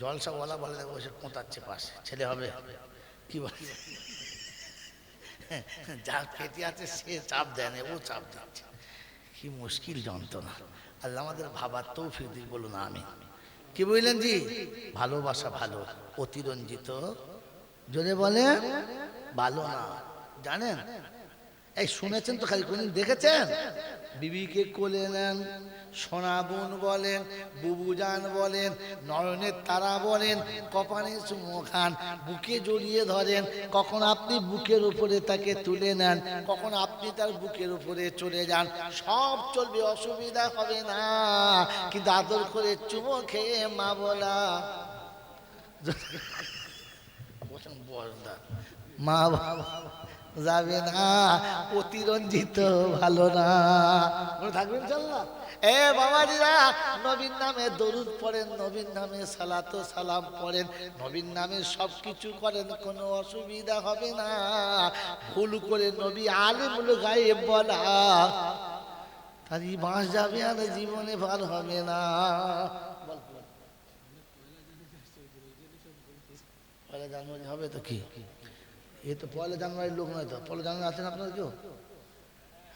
জলসাওয়ালা বলে বসে কোঁতাচ্ছে পাশে। ছেলে হবে। কি বলে? যা পেটে আছে, সে চাপ দেয় না, ও চাপ দিচ্ছে। কি মুশকিল যন্ত্রণা। আল্লাহ আমাদের ভাবার তৌফিক দিক, বলুন আমি কি বুঝলেন জি? ভালোবাসা ভালো, অতিরঞ্জিত। যদি বলে, ভালো না। জানেন? এই শুনেছেন তো খালি, কোনদিন দেখেছেন? বিবিকে কোলে নেন সোনাবুন বলেন, বুবুজান বলেন, নয়নের তারা বলেন, কপালে চুমো খান, বুকে জড়িয়ে ধরেন, কখন আপনি বুকের উপরে তাকে তুলে নেন, কখন আপনি তার বুকের উপরে চলে যান, সব চলবে, অসুবিধা হবে না, কিন্তু আদর করে চুমো খেয়ে মা বলা মা বাবা। যাবে না। অতিরঞ্জিত ভালো না। থাকবেন চাল্লা এ বাবাজিরা নবীন নামে দরুদ পড়েন নবীন নামে সালাত সালাম পড়েন নবীন নামে সব কিছু করেন, কোনো অসুবিধা হবে না। ভুল করে নবী আলিমুল গায়ে বলা। তার বাঁশ যাবে আর জীবনে ভার হবে না। পয়লা হবে তো কি? এ তো পয়লা জানুয়ারির লোক নয় তো। পয়লা জানুয়ারি আছেন আপনার কেউ?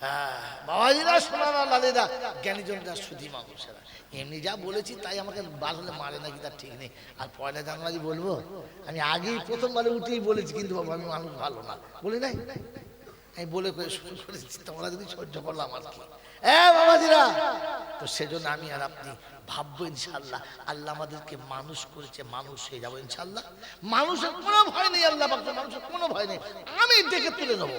হ্যাঁ বাবাজিরা শোনানা লালিদা জ্ঞানীজনরা সুধী মানুষেরা এমনি যা বলেছি তাই আমাকে বার হলে মারে নাকি তার ঠিক নেই। আর পয়লা জানুয়ারি বলব, আমি আগেই প্রথমবারে উঠেই বলেছি, কিন্তু বাবা, আমি মানুষ ভালো না। বলি নাই? আমি বলে শুরু করেছি, তোমরা যদি সহ্য করলাম আর কি? এ বাবাজিরা। তো সেজন্য আমি আর আপনি ভাববো ইনশাল্লাহ আল্লাহ আমাদেরকে মানুষ করেছে, মানুষ হয়ে যাব ইনশাল্লাহ মানুষের কোনো ভয় নেই, আল্লাহ মানুষের কোনো ভয় নেই। আমি দেখে তুলে নেব,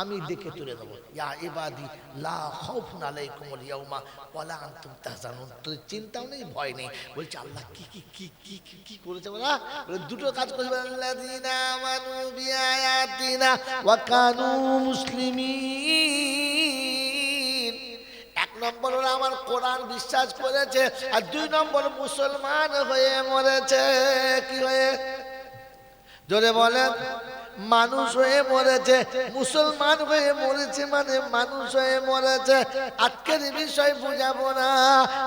আমি দেখে তুলে নেব। ইয়া ইবাদি, লা খাউফুন আলাইকুমুল ইয়াউমা, ওয়ালা আনতুম তাহজানুন। তোদের চিন্তাও নেই, ভয় নেই। বলছে, আল্লাহ কি কি কি কি কি কি করেছে বলা? দুটো কাজ করেছে আল্লাযিনা আমানু বিআয়াতিনা ওয়া কানু মুসলিমিন। নম্বর ওরা আমার কোরআন বিশ্বাস করেছে আর দুই নম্বর মুসলমান হয়ে মরেছে। কি হয়ে? জোরে বলেন, মানুষ হয়ে মরেছে, মুসলমান হয়ে মরেছে মানে মানুষ হয়ে মরেছে। আজকের বিষয় বুঝাবো না।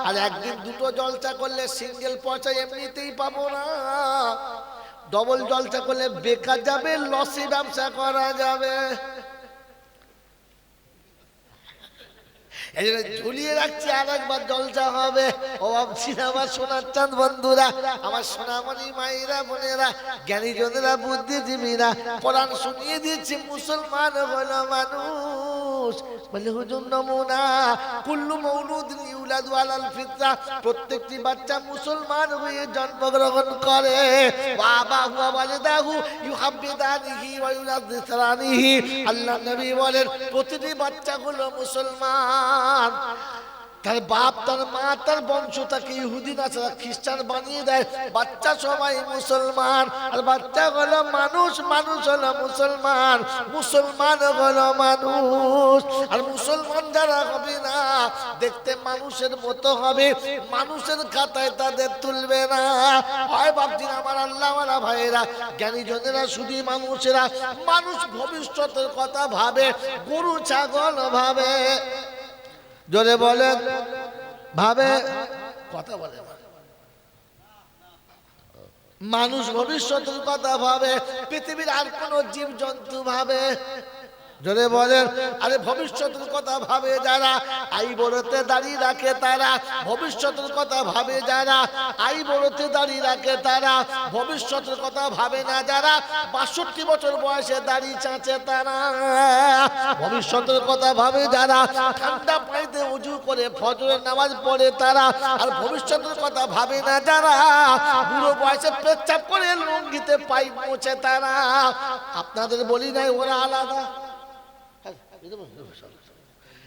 আর একদিন দুটো জলসা করলে সিঙ্গেল পয়সা এমনিতেই পাবো না। ডবল জলসা করলে বেকার যাবে, লসি ব্যবসা করা যাবে এই জন্য ঝুলিয়ে রাখছি আর একবার জলসা হবে। ও ভাবছি আমার সোনার চাঁদ বন্ধুরা, আমার সোনামণি মায়েরা, বোনেরা জ্ঞানী জনেরা বুদ্ধিজীবীরা পড়ান শুনিয়ে দিচ্ছি মুসলমান হলো মানুষ। বলে, হুজুর নমুনা, কুল্লু মৌলুদ ফিতরা, প্রত্যেকটি বাচ্চা মুসলমান হয়ে জন্মগ্রহণ করে। বাবা হুয়া ওয়ালিদাহু ইউহাব্বিদানিহি ওয়া ইউনাযিরানিহি আল্লাহ নবী বলেন, প্রতিটি বাচ্চাগুলো মুসলমান। তার বাপ, তার মা, তার বংশ, তাকে ইহুদি নাছাড়া খ্রিস্টান বানিয়ে দেয়। বাচ্চা সবাই মুসলমান, আর বাচ্চা হলো মানুষ মানুষ হলো মুসলমান মুসলমান হলো মানুষ। আর মুসলমান যারা হবে না, দেখতে মানুষের মতো হবে। মানুষের খাতায় তাদের তুলবে না। হয় ভাবছেন আমার আল্লাহ, আমার ভাইয়েরা, জ্ঞানী জনেরা শুধু মানুষেরা। মানুষ ভবিষ্যতের কথা ভাবে, গরু, ছাগল ভাবে। জোরে বলে ভাবে। কথা বলে। মানুষ ভবিষ্যতের কথা ভাবে পৃথিবীর আর কোন জীব জন্তু ভাবে। জোরে বলেন, আরে ভবিষ্যতের কথা ভাবে যারা আই বড়তে দাঁড়িয়ে রাখে তারা, ভবিষ্যতের কথা ভাবে যারা আই বড়তে দাঁড়িয়ে রাখে তারা, ভবিষ্যতের কথা ভাবে না যারা, বাষট্টি বছর বয়সে দাঁড়িয়ে চাঁচে তারা, ভবিষ্যতের কথা ভাবে যারা, ঠান্ডা পানিতে উজু করে ফজরের নামাজ পড়ে তারা, আর ভবিষ্যতের কথা ভাবে না যারা, বুড়ো বয়সে পেচ্ছাপ করে লুঙ্গিতে পাই মোছে তারা। আপনাদের বলি নাই, ওরা আলাদা।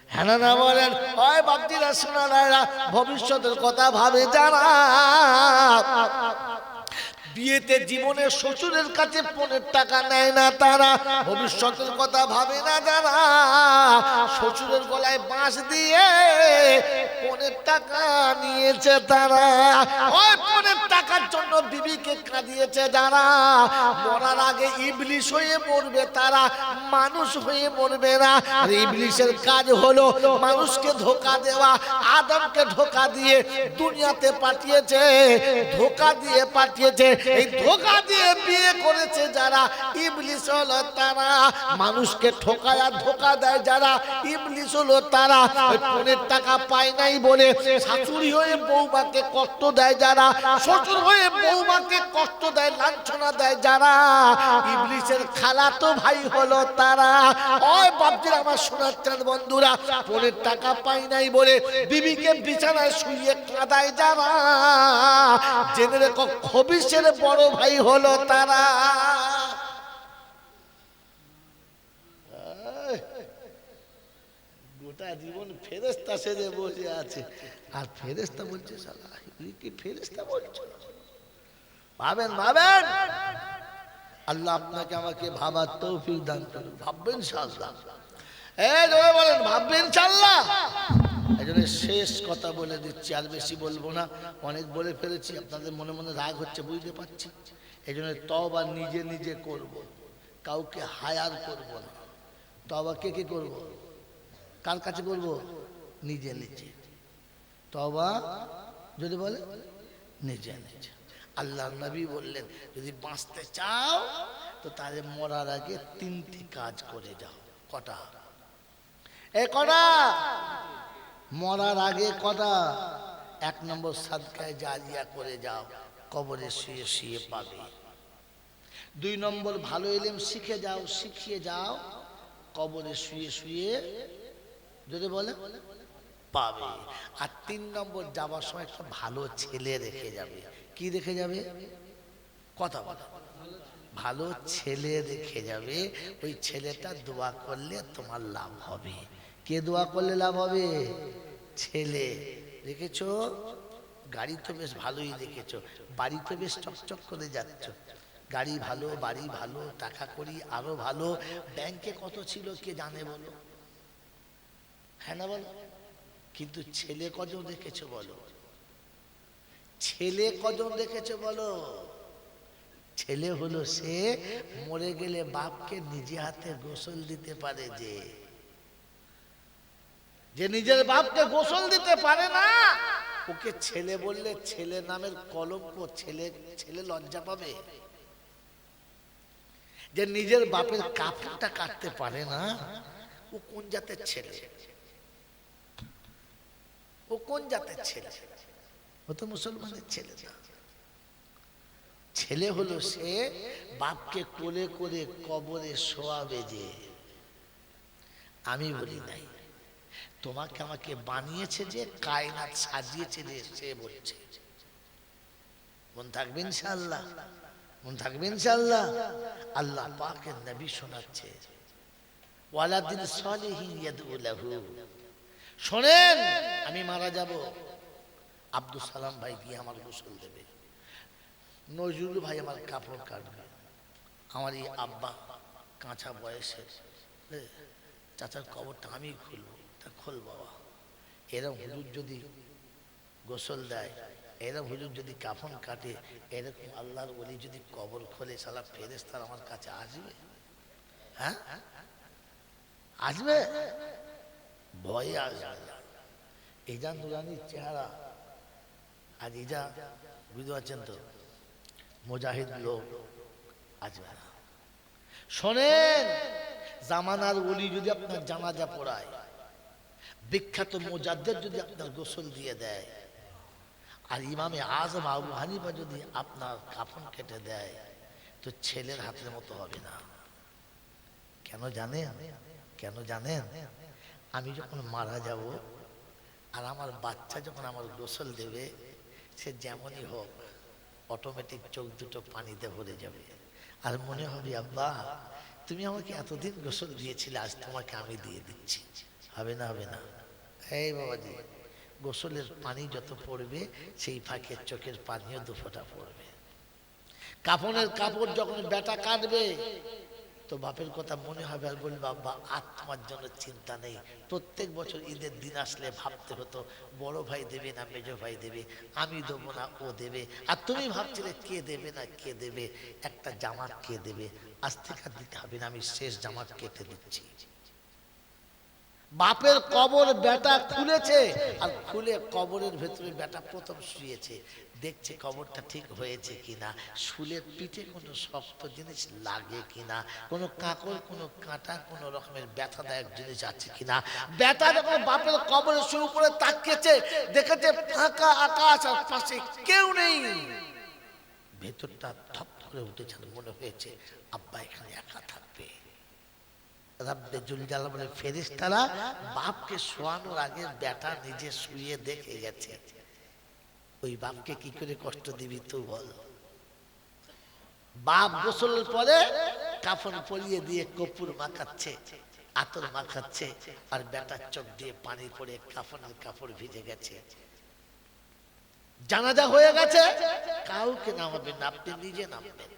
হ্যাঁ না বলেন হয় বাপজিরা শোনা ভবিষ্যতের কথা ভাবে যারা বিয়েতে জীবনে শ্বশুরের কাছে পনেরো টাকা নেয় না তারা। ভবিষ্যতের কথা ভাবে না যারা। শ্বশুরের গলায় বাঁশ দিয়ে পনেরো টাকা নিয়েছে তারা। ওই পনেরো টাকার জন্য বিবিকে কাঁদিয়েছে যারা। মরার আগে ইবলিশ হয়ে মরবে তারা। মানুষ হয়ে মরবে না। আর ইবলিশের কাজ হলো মানুষকে ধোকা দেওয়া, আদমকে ধোকা দিয়ে দুনিয়াতে পাঠিয়েছে, ধোকা দিয়ে পাঠিয়েছে। এই ধোকা দিয়ে বিয়ে করেছে যারা ইবলিশ হলো তারা। মানুষকে ঠোকায় ধোকা দেয় যারা ইবলিশ হলো তারা। ওই পনেরো টাকা পায় নাই বলে শাশুড়ি হয়ে বৌমাকে কষ্ট দেয় যারা শ্বশুর হয়ে বৌমাকে কষ্ট দেয় লাঞ্ছনা দেয় যারা। ইবলিশের খালাতো ভাই হলো তারা। ওই বাপজির আমার শোনাচ্ছেন বন্ধুরা ফোনের টাকা পাই নাই বলে বিবিকে বিছানায় শুয়ে কাঁদায় যারা। জেনে রেখো খবিসের বড় ভাই হলো তারা। গোটা জীবন ফেরেস্তা সেজে বসে আছে। আর ফেরেস্তা বলছে সালা কি ফেরেস্তা বলছো? ভাবেন ভাবেন। আল্লাহ আপনাকে আমাকে ভাবার তৌফিক দান করুন। ভাববেন সাল্লাহ জোরে বলেন, ভাববেন চাল্লাহ এই জন্য শেষ কথা বলে দিচ্ছি, আর বেশি বলব না। অনেক বলে ফেলেছি, আপনাদের মনে মনে রাগ হচ্ছে, বুঝতে পারছি। এই জন্য তবা নিজে নিজে করব, কাউকে হায়ার করব না। তবা কে কে করব? কার কাছে করব? নিজে নিজে। তবা যদি বলে, নিজে নিজে। আল্লাহ নবী বললেন, যদি বাঁচতে চাও, তো তাহলে মরার আগে তিনটি কাজ করে যাও। কটা? এ কটা? মরার আগে কটা? এক নম্বর সাদকায় জারিয়া করে যাও, কবরে শুয়ে শুয়ে পাবে। দুই নম্বর ভালো এলেম শিখে যাও, শিখিয়ে যাও, কবরে শুয়ে শুয়ে যদি বলে, পাবে। আর তিন নম্বর যাওয়ার সময় একটা ভালো ছেলে রেখে যাবে। কি রেখে যাবে? কথা বলা। ভালো ছেলে রেখে যাবে। ওই ছেলেটা দোয়া করলে তোমার লাভ হবে। কে দোয়া করলে লাভ হবে? ছেলে। দেখেছ? গাড়ি তো বেশ ভালোই দেখেছ। বাড়ি তো বেশ চকচক করে যাচ্ছ। গাড়ি ভালো, বাড়ি ভালো, টাকা করি, আরও ভালো। ব্যাংকে কত ছিল কে জানে বলো? হ্যাঁ না বলো? কিন্তু ছেলে কজন রেখেছো বলো? ছেলে কজন রেখেছো বলো? ছেলে হলো সে মরে গেলে বাপকে নিজে হাতে গোসল দিতে পারে যে। যে নিজের বাপকে গোসল দিতে পারে না, ওকে ছেলে বললে ছেলে নামের কলঙ্ক, ছেলে ছেলে লজ্জা পাবে। যে নিজের বাপের কাপড়টা কাটতে পারে না, ও কোন জাতের ছেলে? ও কোন জাতের ছেলে? ও তো মুসলমানের ছেলে ছেলে হলো সে বাপকে কোলে করে কবরে শোয়াবে যে আমি বলি নাই। তোমাকে আমাকে বানিয়েছে যে কায়নাত সাজিয়েছে যে সে বলছে। মন থাকবে ইনশাআল্লাহ, মন থাকবে ইনশাআল্লাহ। আল্লাহ পাকের নবী শোনাচ্ছে। ওয়ালাদিন সলিহিন ইয়াদউ লাহু। শোনেন, আমি মারা যাব। আব্দুল সালাম ভাই গিয়ে আমার গোসল দেবে। নজরুল ভাই আমার কাপড় কাটবে। আমার এই আব্বা কাঁচা বয়সের। চাচার কবরটা আমি খুলবো। খোল বাবা। এরম হুজুর যদি গোসল দেয়, এরম হুজুর যদি কাফন কাটে, এরকম আল্লাহর বলি যদি কবর খোলে সালা ফেরেস তার আমার কাছে আসবে? হ্যাঁ? আসবে? ভয়ে আসবে। এজা নুরানির চেহারা আর এজা বুঝতে পারছেন তো? মুজাহিদ লোক আসবে না। শোনেন, জামানার ওলি যদি আপনার জানাজা পড়ায় বিখ্যাত মোজাদ্দের যদি আপনার গোসল দিয়ে দেয়, আর ইমামে আজম আবু হানিফা যদি আপনার কাফন কেটে দেয়, তো ছেলের হাতের মতো হবে না। কেন জানেন? কেন জানেন? আমি যখন মারা যাব, আর আমার বাচ্চা যখন আমার গোসল দেবে, সে যেমনই হোক অটোমেটিক চোখ দুটো পানিতে ভরে যাবে। আর মনে হবে, আব্বা, তুমি আমাকে এতদিন গোসল দিয়েছিলে, আজ তোমাকে আমি দিয়ে দিচ্ছি। হবে না হবে না। বাবাজি গোসলের পানি যত পড়বে, সেই ফাঁকে চোখের পানিও দু ফোঁটা পড়বে। কাপড়ের কাপড় যখন বেটা কাটবে, তো বাপের কথা মনে হবে আর বলবে, বাবা, আত্মার জন্য চিন্তা নেই। প্রত্যেক বছর ঈদের দিন আসলে ভাবতে হতো, বড় ভাই দেবে না, মেজ ভাই দেবে, আমি দেবো না, ও দেবে। আর তুমি ভাবছিলে কে দেবে না, কে দেবে? একটা জামা কে দেবে? আজ থেকে দিতে হবে না, আমি শেষ জামা কেটে দিচ্ছি। বাপের কবর বেটা খুলেছে, আর খুলে কবরের ভেতরে বেটা প্রথম শুয়েছে। দেখছে কবরটা ঠিক হয়েছে কিনা শুলের পিঠে কোনো শক্ত জিনিস লাগে কিনা, কোনো কাকর, কোনো কাঁটা, কোনো রকমের ব্যথাদায়ক জিনিস আছে কিনা। বেটা যখন বাপের কবরে শুরু করে তাকিয়েছে, দেখেছে ফাঁকা আকাশ, আর পাশে কেউ নেই। ভেতরটা থপ করে উঠেছে, মনে হয়েছে, আব্বা এখানে একা থাকবে। রাব্বে জুলজালা বলে ফেরিস্তারা বাপকে শোয়ানোর আগে বেটা নিজে শুয়ে দেখে গেছে। ওই বাপকে কি করে কষ্ট দিবি তুই বল। বাপ গোসলের পরে কাফন পরিয়ে দিয়ে কপুর মাখাচ্ছে, আতর মাখাচ্ছে, আর বেটার চোখ দিয়ে পানি পড়ে কাফনের কাপড় ভিজে গেছে। জানাজা হয়ে গেছে, কাউকে নামাবেন আপনি নিজে নামবেন,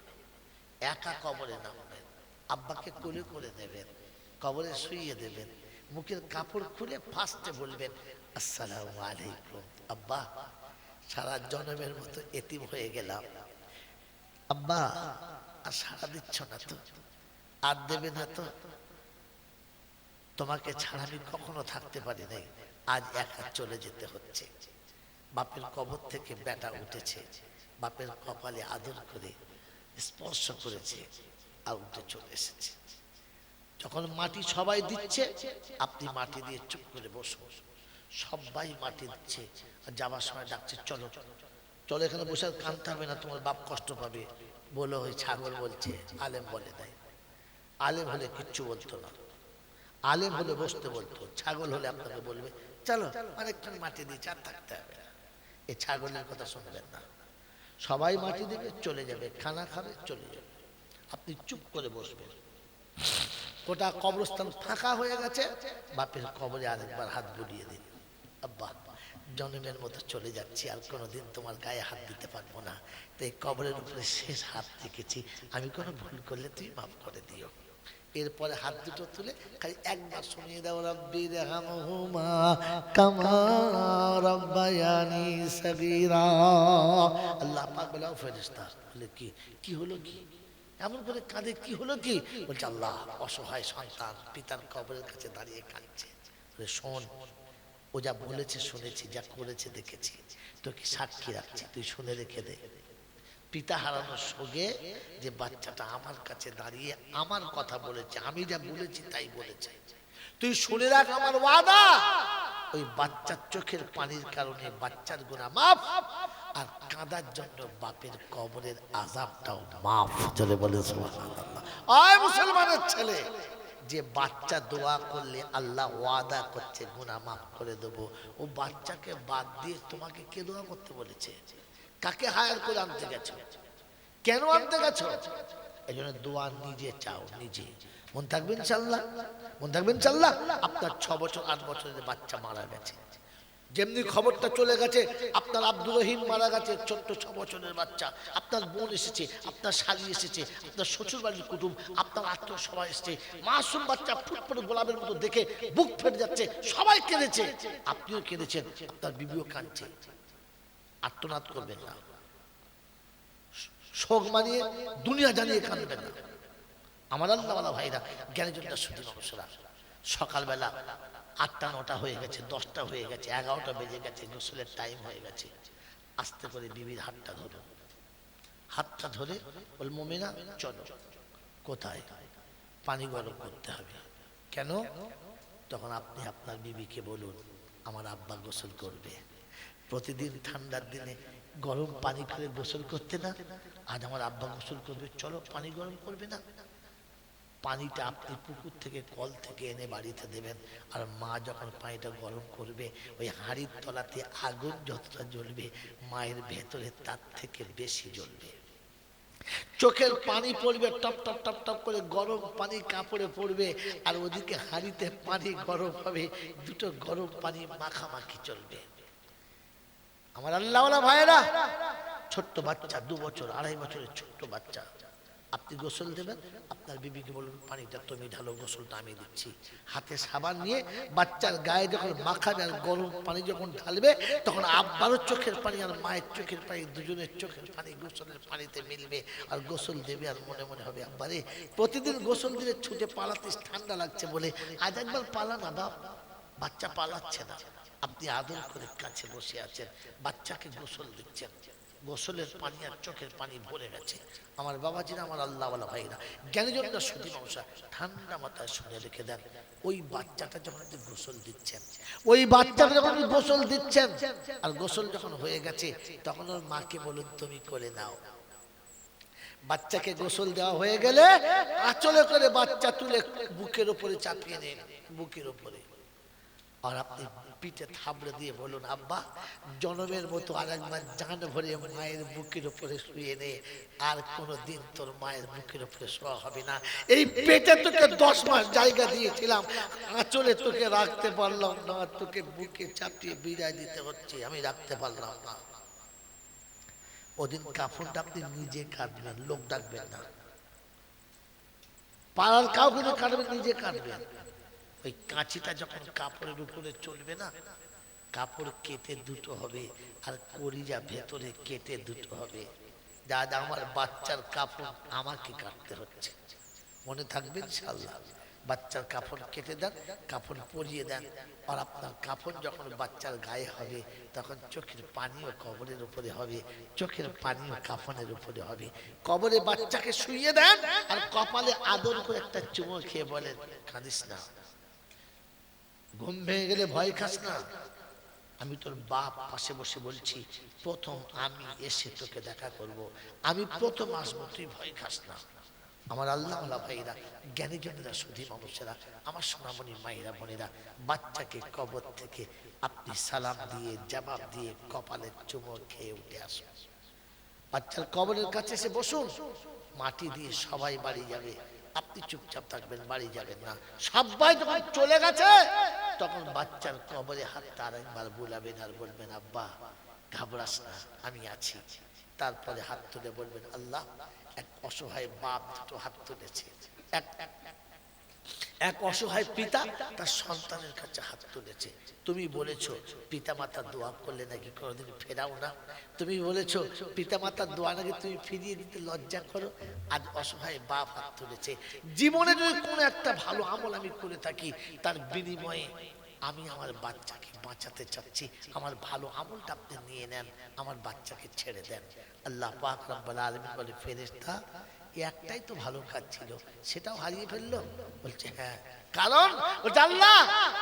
একা কবরে নামবেন, আব্বাকে কোলে করে নেবেন কবরে শুইয়ে দেবেন। মুখের কাপড় খুলে ফার্স্টে বলবেন, আসসালামু আলাইকুম। আব্বা, সারা জনমের মতো এতিম হয়ে গেলাম। আব্বা, আর সারা দিচ্ছ না তো? আর দেবে না তো? তোমাকে ছাড়া আমি কখনো থাকতে পারি নাই। আজ একা চলে যেতে হচ্ছে। বাপের কবর থেকে বেটা উঠেছে। বাপের কপালে আদর করে, স্পর্শ করেছে, আর উঠে চলে এসেছে। যখন মাটি সবাই দিচ্ছে, আপনি মাটি দিয়ে চুপ করে বসুন। সবাই মাটি দিচ্ছে আর যাওয়ার সময় ডাকছে, চলো চলো, এখানে বসে আর কানতে হবে না, তোমার বাপ কষ্ট পাবে। বলো ওই ছাগল বলছে, আলেম বলে দেয় আলেম হলে কিচ্ছু বলতো না। আলেম হলে বসতে বলতো, ছাগল হলে আপনাকে বলবে, চলো অনেকক্ষণ মাটি দিয়ে আর থাকতে হবে। এই ছাগলের কথা শুনবেন না। সবাই মাটি দেবে, চলে যাবে, খানা খাবে, চলে যাবে। আপনি চুপ করে বসবেন। গোটা কবরস্থান ফাঁকা হয়ে গেছে, বাপের কবরে আরেকবার হাত বুলিয়ে দিন আব্বা, জনমের মতো চলে যাচ্ছি, আর কোনোদিন তোমার গায়ে হাত দিতে পারব না। তাই কবরের উপরে শেষ হাত রেখেছি। আমি কোনো ভুল করলে তুমি মাফ করে দিও। এরপরে হাত দুটো তুলে খালি একবার শুনিয়ে দাও, রব্বি রেহামহুমা কামা রব্বায়ানি সাগীরা। আল্লাহ পাক বলে, কি কি হলো কি? এমন করে কাঁদে, কি হলো কি? বলছে, আল্লাহ, অসহায় সন্তান, পিতার কবরের কাছে দাঁড়িয়ে কাঁদছে। শোন, ও যা বলেছে, শুনেছি, যা করেছে, দেখেছি। তোকে সাক্ষী রাখছি, তুই শুনে রেখে দে। পিতা হারানোর সঙ্গে যে বাচ্চাটা আমার কাছে দাঁড়িয়ে আমার কথা বলেছে, আমি যা বলেছি, তাই বলেছে। তুই শুনে রাখ আমার ওয়াদা। ওই বাচ্চার চোখের পানির কারণে বাচ্চার গুণা মাফ। আর কাঁদার জন্য বাপের কবরের আজাবটাও মাফ চলে বলে আয় মুসলমানের ছেলে, যে বাচ্চা দোয়া করলে আল্লাহ ওয়াদা করছে, গুনাহ মাফ করে দেবো। ও বাচ্চাকে বাদ দিয়ে তোমাকে কে দোয়া করতে বলেছে? কাকে হায়ার করে আনতে গেছো? কেন আনতে গেছো? এই জন্য দোয়া নিজে চাও, নিজে। মন থাকবেন চাল্লাহ মন থাকবেন চাল্লাহ আপনার ছ বছর, আট বছরের বাচ্চা মারা গেছে। যেমনি খবরটা চলে গেছে, আপনার আব্দুর রহিম মারা গেছে ছোট্ট ছ বছরের বাচ্চা, আপনার বোন এসেছে, আপনার শালি এসেছে, আপনার শ্বশুর বাড়ির কুটুম, আপনার আত্মীয় সবাই এসেছে। মাসুম বাচ্চা ফুটফুট গোলাপের মতো দেখে বুক ফেটে যাচ্ছে, সবাই কেঁদেছে। আপনিও কেঁদেছেন, আপনার বিবিও কাঁদছে। আত্মনাদ করবেন না। শোক মানিয়ে দুনিয়া জানিয়ে কাঁদবেন না। আমার আল্লাহওয়ালা ভাইরা শুধু নমস্কার। সকালবেলা আটটা, নটা হয়ে গেছে, দশটা হয়ে গেছে, এগারোটা বেজে গেছে, গোসলের টাইম হয়ে গেছে। আস্তে করে বিবির হাতটা ধরো। হাতটা ধরে বল, মমিনা, চলো। কোথায়? পানি গরম করতে হবে। কেন? তখন আপনি আপনার বিবিকে বলুন, আমার আব্বা গোসল করবে। প্রতিদিন ঠান্ডার দিনে গরম পানি করে গোসল করতে না, আজ আমার আব্বা গোসল করবে, চলো পানি গরম করবে না। পানিটা আপনি পুকুর থেকে কল থেকে এনে বাড়িতে দেবেন। আর মা যখন পানিটা গরম করবে, ওই হাঁড়ির তলাতে আগুন যতটা জ্বলবে, মায়ের ভেতরে তার থেকে বেশি জ্বলবে। চোখের পানি পড়বে, টপ টপ টপ টপ করে গরম পানি কাপড়ে পড়বে, আর ওদিকে হাঁড়িতে পানি গরম হবে, দুটো গরম পানি মাখামাখি চলবে। আমার আল্লাহওয়ালা ভাইরা ছোট্ট বাচ্চা, দু বছর, আড়াই বছরের ছোট্ট বাচ্চা। আপনি গোসল দেবেন, আপনার বিবিকে বলুন, পানিটা তুমি ঢালো, গোসলটা আমি দিচ্ছি। হাতে সাবান নিয়ে বাচ্চার গায়ে যখন মাখাবে আর গরম পানি যখন ঢালবে, তখন আব্বারও চোখের পানি আর মায়ের চোখের পানি, দুজনের চোখের পানি, গোসলের পানিতে মিলবে। আর গোসল দেবে আর মনে মনে হবে আব্বারে প্রতিদিন গোসল দিলে ছুটে পালাতে ঠান্ডা লাগছে বলে আজ একবার পালা না বাপ, বাচ্চা পালাচ্ছে না। আপনি আদর করে কাছে বসে আছেন, বাচ্চাকে গোসল দিচ্ছেন। গোসলের পানি আর চোখের পানি ভরে গেছে। আমার বাবাজিরা, আমার আল্লাহওয়ালা ভাইরা জ্ঞানীজনরা সুদী মানুষা ঠান্ডা মাথায় শুনে রেখে দেন, ওই বাচ্চাটা যখন আপনি গোসল দিচ্ছেন, ওই বাচ্চাটা যখন গোসল দিচ্ছেন, আর গোসল যখন হয়ে গেছে, তখন ওর মাকে বলুন, তুমি করে নাও। বাচ্চাকে গোসল দেওয়া হয়ে গেলে আঁচলে করে বাচ্চা তুলে বুকের উপরে চাপিয়ে নেন, বুকের উপরে আর আপনি পিঠে থাবড়ে দিয়ে বলুন, আব্বা, জনমের মতো আর একবার জান ভরে মায়ের বুকের উপরে শুয়ে নে, আর কোনো দিন তোর মায়ের বুকের উপরে শোয়া হবে না। এই পেটে তোকে দশ মাস জায়গা দিয়েছিলাম, আঁচলে তোকে রাখতে পারলাম না, তোকে বুকে চাপিয়ে বিদায় দিতে হচ্ছে, আমি রাখতে পারলাম না। ওদিন কাপড়টা আপনি নিজে কাটবেন, লোক ডাকবেন না। পাড়ার কাউকে কাটবেন, নিজে কাটবেন। ওই কাঁচিটা যখন কাপড়ের উপরে চলবে না, কাপড় কেটে দুটো হবে আর করিজা ভেতরে কেটে দুটো হবে। দাদা, আমার বাচ্চার কাপড় আমাকে কাটতে হচ্ছে। মনে থাকবে ইনশাল্লাহ বাচ্চার কাপড় কেটে দেন, কাপড় পরিয়ে দেন। আর আপনার কাপড় যখন বাচ্চার গায়ে হবে, তখন চোখের পানিও কবরের উপরে হবে, চোখের পানিও কাফনের উপরে হবে। কবরে বাচ্চাকে শুইয়ে দেন আর কপালে আদর করে একটা চুমো খেয়ে বলেন, কাঁদিস না। ঘুম ভেঙে গেলে ভয় খাস না। আমি তোর বাপ পাশে বসে বলছি, প্রথম আমি এসে তোকে দেখা করব। আমি প্রথম আসব, তুই ভয় খাস না। আমার আল্লাহ ভাইরা জ্ঞানীজনেরা সুধী মানুষেরা, আমার সোনামণি মায়েরা, বোনেরা, বাচ্চাকে কবর থেকে আপনি সালাম দিয়ে, জবাব দিয়ে কপালে চুমো খেয়ে উঠে আসুন। বাচ্চার কবরের কাছে এসে বসুন। মাটি দিয়ে সবাই বাড়ি যাবে। আপনি চুপচাপ থাকবেন, বাড়ি যাবেন না। সবাই যখন চলে গেছে, তখন বাচ্চার কবরে হাত তার একবার বুলাবেন আর বলবেন, আব্বা, ঘাবড়াস না, আমি আছি। তারপরে হাত তুলে বলবেন, আল্লাহ, এক অসহায় বাপ দুটো হাত তুলেছে। এক এক অসহায় পিতা তার সন্তানের কাছে হাত তুলেছে। তুমি বলেছ পিতা মাতার দোয়া করলে নাকি কোনোদিন ফেরাও না? তুমি বলেছ পিতা মাতার দোয়া নাকি তুমি ফিরিয়ে দিতে লজ্জা করো? আজ অসহায় বাপ হাত তুলেছে। জীবনে যদি কোনো একটা ভালো আমল আমি করে থাকি, তার বিনিময়ে আমি আমার বাচ্চাকে বাঁচাতে চাচ্ছি। আমার ভালো আমলটা আপনি নিয়ে নেন, আমার বাচ্চাকে ছেড়ে দেন। আল্লাহ পাক রব্বাল আলামিন বলে, ফেরেশতা একটাই তো ভালো কাজ ছিল। সেটাও হারিয়ে ফেলল? বলছে হ্যাঁ। কারণ আল্লাহ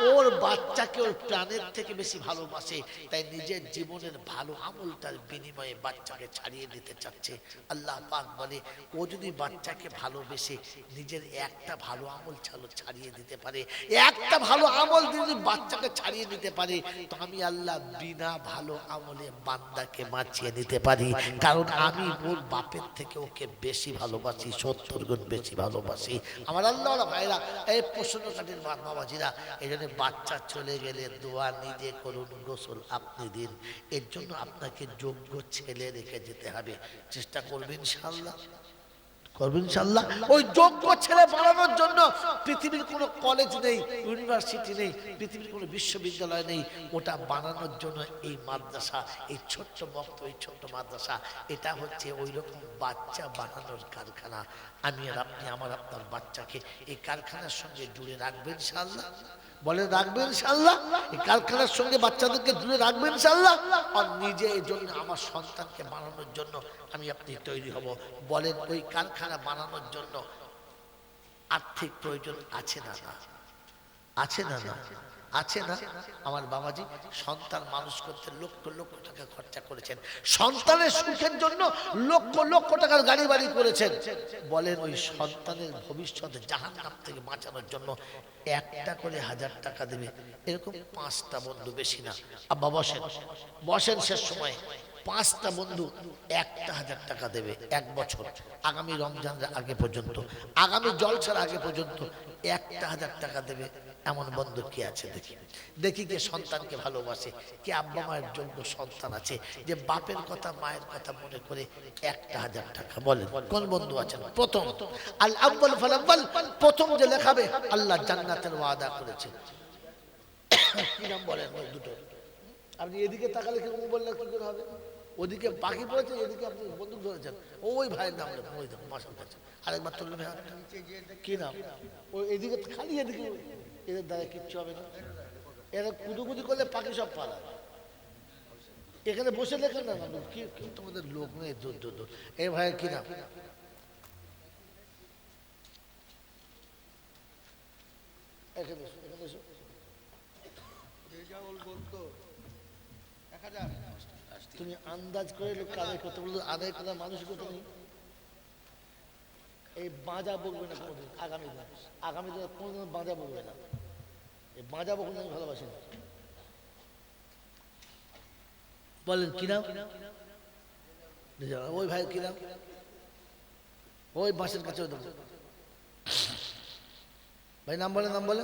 ওর বাচ্চাকে ওর প্রাণের থেকে বেশি ভালোবাসে, তাই নিজের জীবনের ভালো আমলটার বিনিময়ে বাচ্চাকে ছাড়িয়ে দিতে চাচ্ছে। আল্লাহ পাক বলে, ও যদি বাচ্চাকে ভালোবেসে নিজের একটা ভালো আমল ছাড়ো ছাড়িয়ে দিতে পারে, একটা ভালো আমল যদি বাচ্চাকে ছাড়িয়ে দিতে পারে, তো আমি আল্লাহ বিনা ভালো আমলে বান্দাকে বাঁচিয়ে নিতে পারি। কারণ আমি ওর বাপের থেকে ওকে বেশি ভালোবাসি, সত্তর গুণ বেশি ভালোবাসি। আমার আল্লাহ ভাইরা, এই প্রশ্ন কাঠের বাবাজিরা এই জন্য বাচ্চা চলে গেলে দোয়া নিজে করুন, গোসল আপনি দিন। এর জন্য আপনাকে যোগ্য ছেলে রেখে যেতে হবে। চেষ্টা করবেন ইনশাল্লাহ ইনশাল্লাহ। ওই যোগ্য ছেলে জন্য পৃথিবীর কোনো কলেজ নেই ইউনিভার্সিটি নেই, পৃথিবীর কোনো বিশ্ববিদ্যালয় নেই। ওটা বানানোর জন্য এই মাদ্রাসা, এই ছোট্ট মক্ত এই ছোট্ট মাদ্রাসা, এটা হচ্ছে ওই রকম বাচ্চা বানানোর কারখানা। আমি আর আপনি, আমার আপনার বাচ্চাকে এই কারখানার সঙ্গে জুড়ে রাখবেন ইনশাল্লাহ। বলে রাখবেন ইনশাল্লাহ এই কারখানার সঙ্গে বাচ্চাদেরকে দূরে রাখবেন ইনশাল্লাহ আর নিজে এই জন্য আমার সন্তানকে বানানোর জন্য আমি আপনি তৈরি হব। বলেন ওই কারখানা বানানোর জন্য আর্থিক প্রয়োজন আছে না না? আছে না না। আছে না? আমার বাবাজি সন্তান মানুষ করতে লক্ষ লক্ষ টাকা খরচা করেছেন। সন্তানের সুখের জন্য লক্ষ লক্ষ টাকার গাড়ি বাড়ি করেছেন। বলেন ওই সন্তানের ভবিষ্যতে জাহান নাম থেকে বাঁচানোর জন্য একটা করে হাজার টাকা দেবে। এরকম পাঁচটা বন্ধু বেশি না। আব্বা বসেন। বসেন শেষ সময়। পাঁচটা বন্ধু একটা হাজার টাকা দেবে এক বছর। আগামী রমজানের আগে পর্যন্ত। আগামী জলসার আগে পর্যন্ত একটা হাজার টাকা দেবে। এমন বন্ধু কি আছে দেখি? দেখি কে সন্তানকে ভালোবাসে, কে আব্বা মায়ের যোগ্য সন্তান আছে, যে বাপের কথা, মায়ের কথা মনে করে একটা হাজার টাকা বলেন কোন বন্ধু আছেন? প্রথম। আল আব্বাল ফাল আব্বাল। প্রথম যে লেখাবে, আল্লাহ জান্নাতের ওয়াদা করেছে। কি নাম বলেন ওই দুটো? আপনি এদিকে তাকালে কি বললে কি করে হবে? ওদিকে পাখি পড়েছে, এদিকে আপনি বন্দুক ধরেছেন। ওই ভাইয়ের নাম ওই মাসাল আরেকবার তুলবে ভাই কি নাম? ও এদিকে খালি, এদিকে এদের দ্বারা কিচ্ছু হবে না। এরা কুদুকুদি করলে পাখি সব পালায় এখানে বসে লেখেন না কি তোমাদের লোক নেই? দূর দূর দূর। এই ভাইয়ের কি। তুমি আন্দাজ করে লোক করতে আদায় করার মানসিকতা নেই এই বাঁজা বকবে না কোনোদিন, আগামী দিন। আগামী দিনে কোনোদিন বাঁজা বলবে না। বাঁজা আমি ভালোবাসি না। কি নাম? ওই ভাই কি নাম? ওই কাছে ভাই, নাম বলে নাম বলে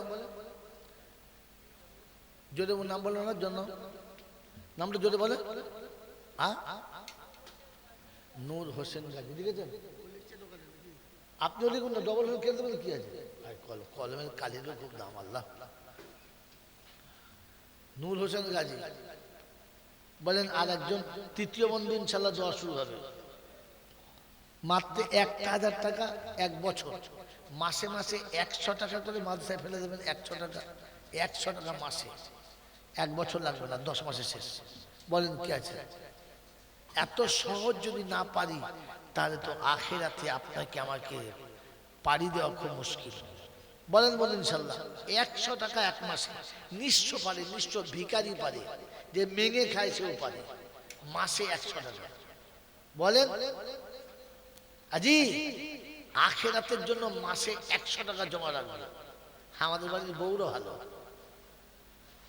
ও নাম বলে জন্য। নামটা জোরে বলে নূর হোসেন গাজী আপনিও লিখুন না ডবল হয়ে খেলতে পারেন কি আছে? কলমের কালিরও খুব দাম, আল্লাহ। নূর হোসেন গাজী বলেন আর একজন তৃতীয় বন্ধু ইনশাল্লাহ দেওয়া শুরু হবে। মাত্র এক হাজার টাকা এক বছর। মাসে মাসে একশো টাকা করে মাদ্রাসায় ফেলে দেবেন, একশো টাকা একশো টাকা মাসে। এক বছর লাগবে না, দশ মাসে শেষ। বলেন, কি আছে? এত সহজ যদি না পারি, তাহলে তো আখেরাতে আপনাকে আমাকে পাড়ি দেওয়া খুব মুশকিল। বলেন বলেন ইনশাল্লাহ, একশো টাকা এক মাসে, নিঃস্ব পারে, নিঃস্ব ভিকারি পারে, যে মেঙে খায় সেও পারে, মাসে একশো টাকা। বলেন, আজি, আখেরাতের জন্য মাসে একশো টাকা জমা রাখবে। আমাদের বাড়ির বউরা ভালো।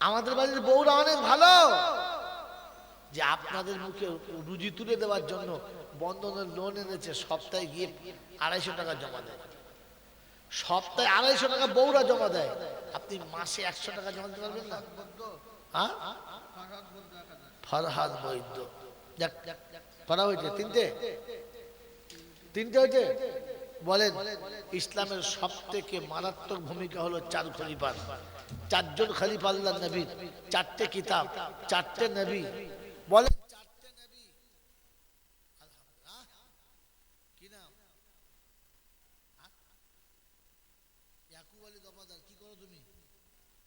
আমাদের বাড়ির বউরা অনেক ভালো। যে আপনাদের মুখে রুজি তুলে দেওয়ার জন্য বন্ধনের লোন এনেছে, সপ্তাহে গিয়ে আড়াইশো টাকা জমা দেয়। সপ্তাহে আড়াইশো টাকা বউরা জমা দেয়। আপনি মাসে একশো টাকা জমা দিতে পারবেন না? হ্যাঁ? ফরহাদ বৈদ্য। করা হয়েছে। তিনটে? তিনটে হয়েছে? বলেন, ইসলামের সব থেকে মারাত্মক ভূমিকা হলো চার খলিফার। চারজন খলিফা আল্লাহ চারটে কিতাব, চারটে নবী। বলেন